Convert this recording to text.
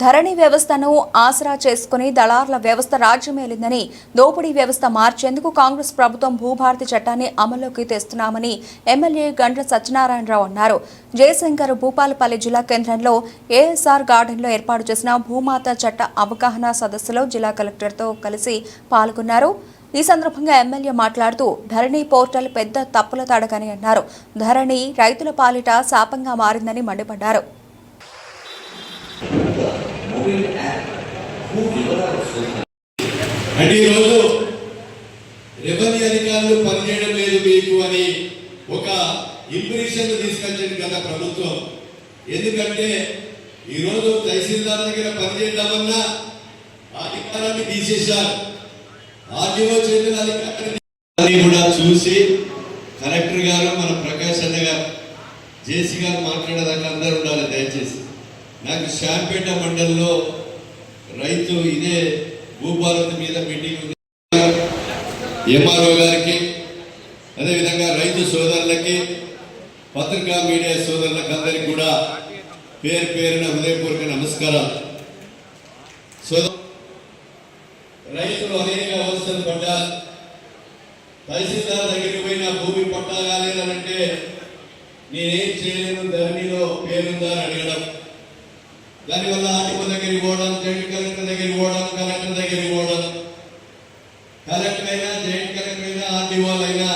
ధరణి వ్యవస్థను ఆసరా చేసుకుని దళారుల వ్యవస్థ రాజ్యమేలిందని దోపిడీ వ్యవస్థ మార్చేందుకు కాంగ్రెస్ ప్రభుత్వం భూభారతి చట్టాన్ని అమల్లోకి తెస్తున్నామని ఎమ్మెల్యే గండ్ర సత్యనారాయణరావు అన్నారు. జయశంకర్ భూపాలపల్లి జిల్లా కేంద్రంలో ఏఎస్ఆర్ గార్డెన్లో ఏర్పాటు చేసిన భూమాత చట్ట అవగాహన సదస్సులో జిల్లా కలెక్టర్తో కలిసి పాల్గొన్నారు. ఈ సందర్భంగా ఎమ్మెల్యే మాట్లాడుతూ ధరణి పోర్టల్ పెద్ద తప్పుల తడగని అన్నారు. ధరణి రైతుల పాలిట శాపంగా మారిందని మండిపడ్డారు. అంటే ఈరోజు రెవెన్యూ అధికారులు పనిచేయడం లేదు మీకు అని ఒక ఇంప్రెషన్ తీసుకొచ్చింది కదా ప్రభుత్వం. ఎందుకంటే ఈరోజు తహసీల్దార్ దగ్గర పనిచేద్దామన్నా ఆ అధికారాన్ని తీసేశారు. ఆర్టీఓ చేతుల అధికారాన్ని కూడా చూసి కలెక్టర్ గారు మన ప్రకాష్ అన్న గారు జేసీ గారు మాట్లాడేదాకా అందరూ ఉండాలి దయచేసి. నాకు శాంపేట మండలంలో రైతు ఇదే భూపాలత మీద మీటింగ్ ఎంఆర్ఓ గారికి అదేవిధంగా రైతు సోదరులకి పత్రికా మీడియా సోదరులకు అందరికి కూడా పేరు పేరున హృదయపూర్వక నమస్కారం సోదరు రైతులు అనేక అవసరం పడ్డారు తహసీల్దార్ దగ్గరికి పోయిన భూమి పట్టా కాలేదనంటే నేనేం చేయలేను ధరణిలో పేరుందా దానివల్ల ఆర్టీఓ దగ్గరికి పోవడం జాయింట్ కలెక్టర్ దగ్గరికి పోవడం కలెక్టర్ దగ్గరికి పోవడం. కలెక్టర్ అయినా జాయింట్ కలెక్టర్ అయినా ఆర్టీఓలు అయినా